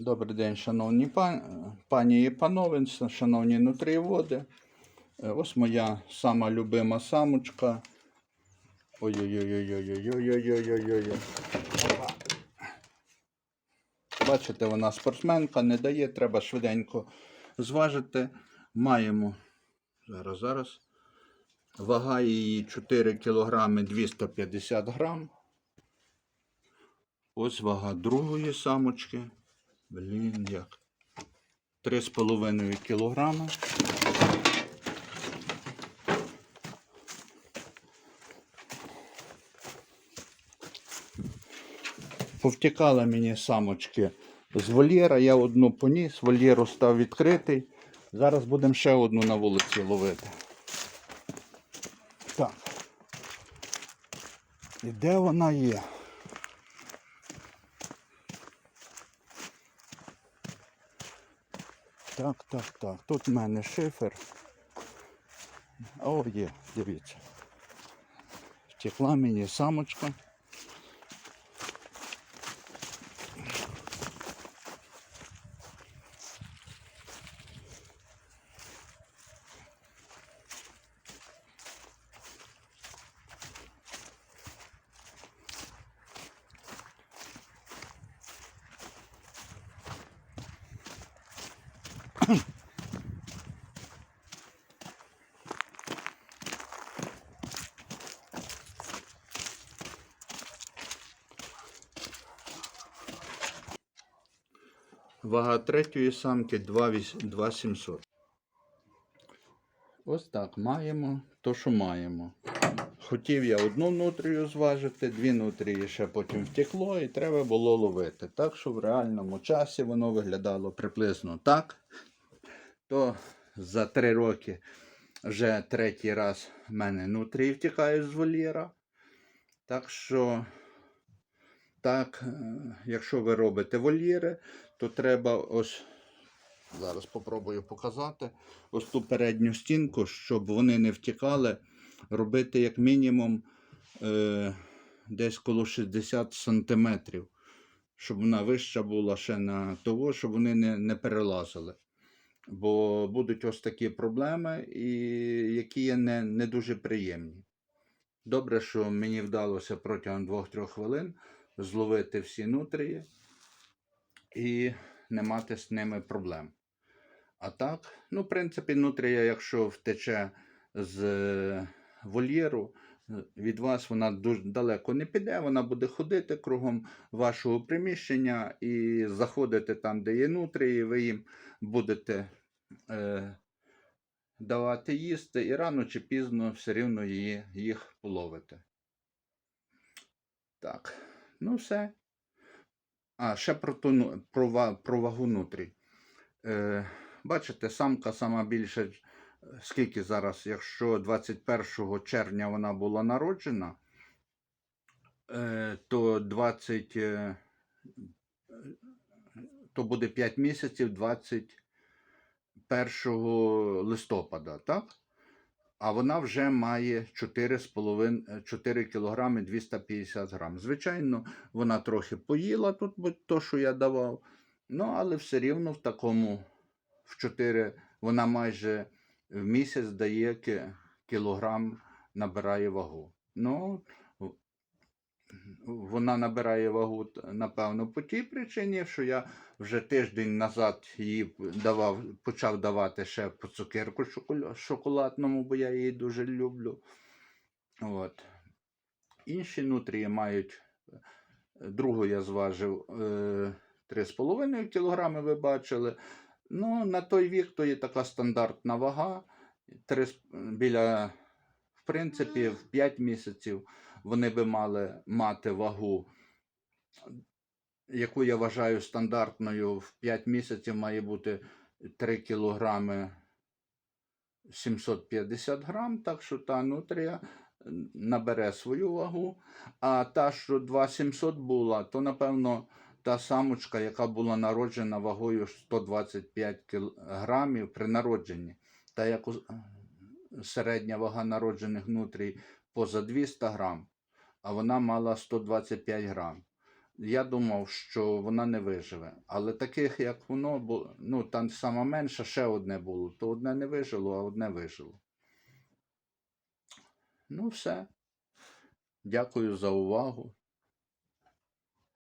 Добрий день, шановні пані і панове, шановні нутрієводи. Е, Ось моя сама любима самочка. Ой-ой-ой-ой-ой-ой-ой-ой-ой-ой. Бачите, вона спортсменка, не дає, треба швиденько зважити. Маємо зараз, зараз. Вага її 4 кг 250 грам. Ось вага другої самочки. Блін, як. 3,5 кілограма. Повтікали мені самочки з вольєра. Я одну поніс, вольєр став відкритий. Зараз будемо ще одну на вулиці ловити. Так. І де вона є? Так, так, так. Тут в мене шифер. О, є, дивіться. Втекла мені самочка. Вага третьої самки 2700. Ось так маємо то, що маємо. Хотів я одну нутрію зважити, дві нутрії ще потім втекло і треба було ловити. Так що в реальному часі воно виглядало приблизно так. То за три роки вже третій раз в мене нутрії втікають з вольєра. Так що, так, е, якщо ви робите вольєри, то треба ось. Зараз попробую показати ось ту передню стінку, щоб вони не втікали, робити як мінімум е, десь коло 60 сантиметрів, щоб вона вища була ще на того, щоб вони не, не перелазили. Бо будуть ось такі проблеми, і які є не, не дуже приємні. Добре, що мені вдалося протягом 2-3 хвилин зловити всі нутрії і не мати з ними проблем. А так, ну, в принципі, нутрія, якщо втече з е, вольєру, від вас вона дуже далеко не піде, вона буде ходити кругом вашого приміщення і заходити там, де є нутрії, ви їм будете е, давати їсти, і рано чи пізно все рівно її, їх половите. Так, ну все. А, ще про, ту, ну- про, про вагу нутрій. Е, бачите, самка сама більше, скільки зараз, якщо 21 червня вона була народжена, е, то 20, е, то буде 5 місяців 21 листопада, так? А вона вже має 4,5 4 кг 250 грам. Звичайно, вона трохи поїла тут, бо то, що я давав. Ну, але все рівно в такому в 4 вона майже в місяць дає кілограм, набирає вагу. Ну, вона набирає вагу, напевно, по тій причині, що я вже тиждень назад їй давав, почав давати ще по цукерку шоколадному, бо я її дуже люблю. От. Інші нутрії мають, е, другу я зважив е, 3,5 кг, ви бачили. Ну, на той вік то є така стандартна вага. Три, біля, в принципі, в 5 місяців вони би мали мати вагу, яку я вважаю стандартною. В 5 місяців має бути 3 кілограми 750 грам, так що та нутрія набере свою вагу. А та, що 2700 була, то напевно та самочка, яка була народжена вагою 125 кіл- грамів при народженні. Та як середня вага народжених нутрій поза 200 грам, а вона мала 125 грам. я думав, що вона не виживе. Але таких, як воно, ну там сама менша, ще одне було. То одне не вижило, а одне вижило. Ну, все. Дякую за увагу.